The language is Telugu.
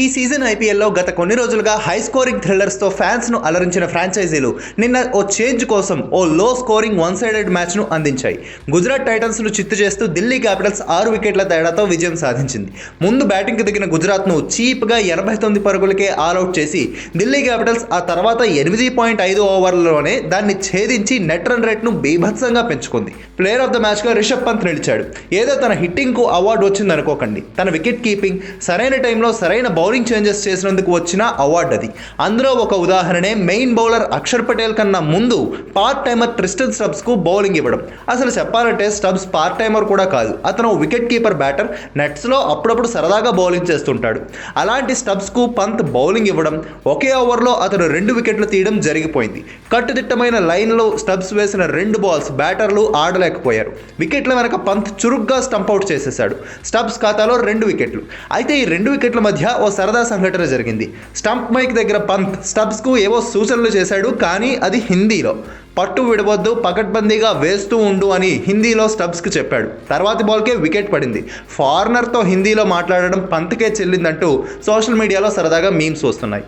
ఈ సీజన్ ఐపీఎల్లో గత కొన్ని రోజులుగా హై స్కోరింగ్ థ్రిల్లర్స్తో ఫ్యాన్స్ను అలరించిన ఫ్రాంచైజీలు నిన్న ఓ చేంజ్ కోసం ఓ లో స్కోరింగ్ వన్ సైడెడ్ మ్యాచ్ను అందించాయి. గుజరాత్ టైటన్స్ను చిత్తు చేస్తూ ఢిల్లీ క్యాపిటల్స్ ఆరు వికెట్ల తేడాతో విజయం సాధించింది. ముందు బ్యాటింగ్కి దిగిన గుజరాత్ను చీప్గా ఎనభై తొమ్మిది పరుగులకే ఆల్అవుట్ చేసి ఢిల్లీ క్యాపిటల్స్ ఆ తర్వాత ఎనిమిది పాయింట్ ఐదు ఓవర్లలోనే దాన్ని ఛేదించి నెట్ రన్ రేట్ను బీభత్సంగా పెంచుకుంది. ప్లేయర్ ఆఫ్ ద మ్యాచ్గా రిషబ్ పంత్ నిలిచాడు. ఏదో తన హిట్టింగ్కు అవార్డు వచ్చిందనుకోకండి. తన వికెట్ కీపింగ్ సరైన టైంలో సరైన బౌలింగ్ చేంజెస్ చేసినందుకు వచ్చిన అవార్డు అది. అందులో ఒక ఉదాహరణే మెయిన్ బౌలర్ అక్షర్ పటేల్ కన్నా ముందు పార్ట్ టైమర్ ట్రిస్టన్ స్టబ్స్కు బౌలింగ్ ఇవ్వడం. అసలు చెప్పాలంటే స్టబ్స్ పార్ట్ టైమర్ కూడా కాదు. అతను వికెట్ కీపర్ బ్యాటర్ నెట్స్లో అప్పుడప్పుడు సరదాగా బౌలింగ్ చేస్తుంటాడు. అలాంటి స్టబ్స్కు పంత్ బౌలింగ్ ఇవ్వడం ఒకే ఓవర్లో అతను రెండు వికెట్లు తీయడం జరిగిపోయింది. కట్టుదిట్టమైన లైన్లో స్టబ్స్ వేసిన రెండు బాల్స్ బ్యాటర్లు ఆడలేకపోయారు. వికెట్ల వెనక పంత్ చురుగ్గా స్టంప్ అవుట్ చేసేశాడు. స్టబ్స్ ఖాతాలో రెండు వికెట్లు అయితే ఈ రెండు వికెట్ల మధ్య ఓ సరదా సంఘటన జరిగింది. స్టంప్ మైక్ దగ్గర పంత్ స్టబ్స్కు ఏవో సూచనలు చేశాడు కానీ అది హిందీలో. పట్టు విడవద్దు పకడ్బందీగా వేస్తూ ఉండు అని హిందీలో స్టబ్స్కి చెప్పాడు. తర్వాతి బాల్కే వికెట్ పడింది. ఫారినర్తో హిందీలో మాట్లాడడం పంత్కే చెల్లిందంటూ సోషల్ మీడియాలో సరదాగా మీమ్స్ వస్తున్నాయి.